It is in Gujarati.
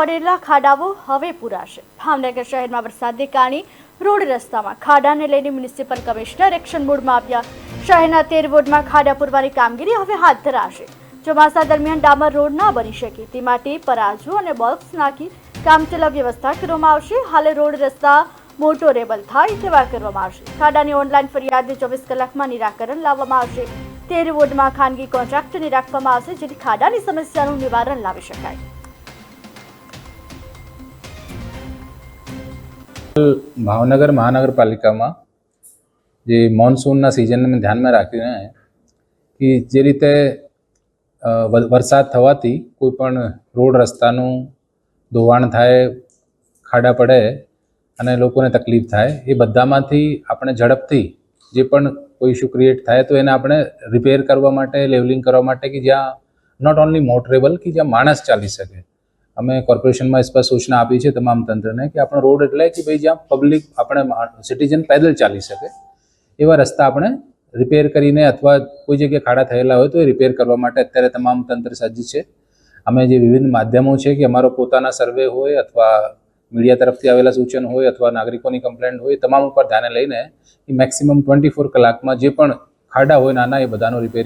પડેલા ખાડાઓ હવે પૂરાશે. ભાવનગર શહેરમાં વરસાદને કારણે રોડ રસ્તામાં ખાડાને લઈને મ્યુનિસિપલ કમિશનર એક્શન મોડમાં આવ્યા શહેરના તેર વોર્ડમાં ખાડા પૂરવાની કામગીરી હવે હાથ ધરાશે. ચોમાસા દરમિયાન ડામર રોડ ના બની શકે. તે માટે પરાજુ અને બલ્બ્સ નાખી કામચલાઉ વ્યવસ્થા કરવામાં આવશે. હાલે રોડ રસ્તા મોટોરેબલ થાય તેવા કરવામાં આવશે. ખાડાની ઓનલાઈન ફરિયાદને ચોવીસ કલાકમાં નિરાકરણ લાવવામાં આવશે. તેર વોર્ડમાં ખાનગી કોન્ટ્રાક્ટને રાખવામાં આવશે જેથી ખાડાની સમસ્યાનું નિવારણ લાવી શકાય. ભાવનગર મહાનગરપાલિકામાં જે મોન્સૂનના સિઝનને ધ્યાનમાં રાખીને કે જે રીતે વરસાદ થવાથી કોઈ પણ રોડ રસ્તાનું ધોવાણ થાય, ખાડા પડે અને લોકોને તકલીફ થાય, એ બધામાંથી આપણે ઝડપથી જે પણ કોઈ ઇસ્યુ ક્રિએટ થાય તો એને આપણે રિપેર કરવા માટે લેવલિંગ કરવા માટે કે જ્યાં નોટ ઓનલી મોટરેબલ કે જ્યાં માણસ ચાલી શકે. અમે કોર્પોરેશનમાં સ્પષ્ટ સૂચના આપી છે તમામ તંત્રને કે આપણો રોડ એટલે કે ભાઈ જ્યાં પબ્લિક આપણે સિટીઝન પેદલ ચાલી શકે, એવા રસ્તા આપણે રિપેર કરીને અથવા કોઈ જગ્યાએ ખાડા થયેલા હોય તો એ રિપેર કરવા માટે અત્યારે તમામ તંત્ર સજ્જ છે. અમે જે વિવિધ માધ્યમો છે કે અમારો પોતાના સર્વે હોય અથવા મીડિયા તરફથી આવેલા સૂચન હોય અથવા નાગરિકોની કમ્પ્લેન્ટ હોય તમામ ઉપર ધ્યાને લઈને મેક્સિમમ ટ્વેન્ટી ફોર કલાકમાં જે પણ ખાડા હોય નાના, એ બધાનો રિપેર